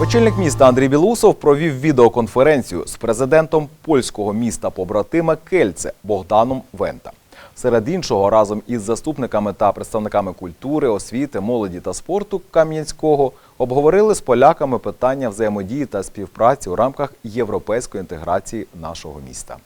Очільник міста Андрій Білусов провів відеоконференцію з президентом польського міста побратима Кельце Богданом Вента. Серед іншого, разом із заступниками та представниками культури, освіти, молоді та спорту Кам'янського обговорили з поляками питання взаємодії та співпраці у рамках європейської інтеграції нашого міста.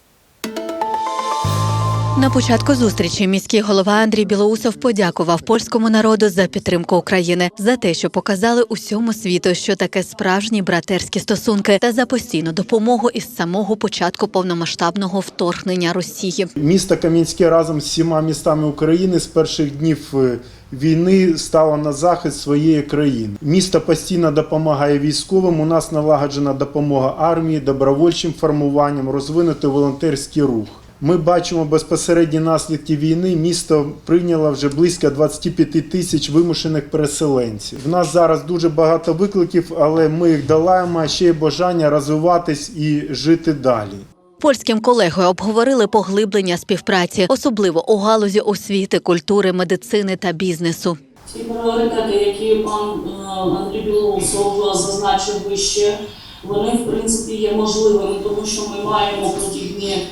На початку зустрічі міський голова Андрій Білоусов подякував польському народу за підтримку України, за те, що показали усьому світу, що таке справжні братерські стосунки, та за постійну допомогу із самого початку повномасштабного вторгнення Росії. Місто Кам'янське разом з всіма містами України з перших днів е, війни стало на захист своєї країни. Місто постійно допомагає військовим. У нас налагоджена допомога армії, добровольчим формуванням, розвинути волонтерський рух. Ми бачимо безпосередні наслідки війни. Місто прийняло вже близько 25 тисяч вимушених переселенців. В нас зараз дуже багато викликів, але ми їх долаємо. а Ще є бажання розвиватись і жити далі. Польським колегою обговорили поглиблення співпраці, особливо у галузі освіти, культури, медицини та бізнесу. Ті пріоритети, які пан е, Андрій Білоусов зазначив вище, вони в принципі є можливими, тому що ми маємо подібні е,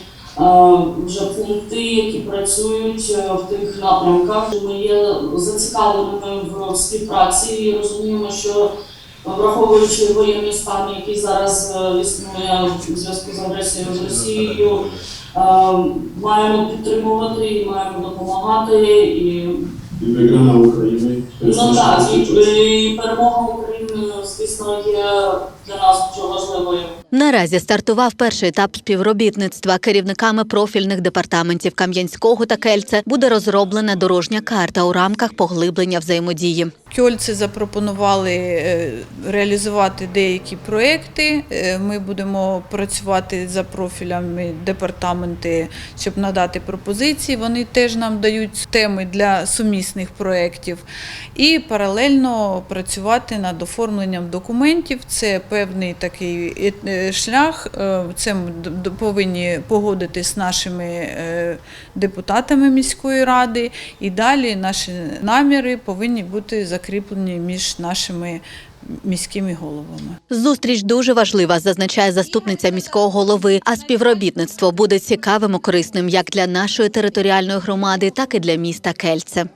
вже пункти, які працюють е, в тих напрямках. Ми є зацікавленими в співпраці і розуміємо, що враховуючи воєнний стан, який зараз е, існує в зв'язку з агресією з Росією, е, маємо підтримувати і маємо допомагати і І wygrana України. Ну так, і, перемога для нас дуже важливою. Наразі стартував перший етап співробітництва керівниками профільних департаментів Кам'янського та Кельце. Буде розроблена дорожня карта у рамках поглиблення взаємодії. Кьольці запропонували е, реалізувати деякі проекти. Е, Ми будемо працювати за профілями департаменти, щоб надати пропозиції. Вони теж нам дають теми для сумісних проєктів. І паралельно працювати над оформленням документів. Це певний такий е, шлях. Це ми повинні погодити з нашими депутатами міської ради. І далі наші наміри повинні бути закріплені між нашими міськими головами. Зустріч дуже важлива, зазначає заступниця міського голови. А співробітництво буде цікавим і корисним як для нашої територіальної громади, так і для міста Кельце.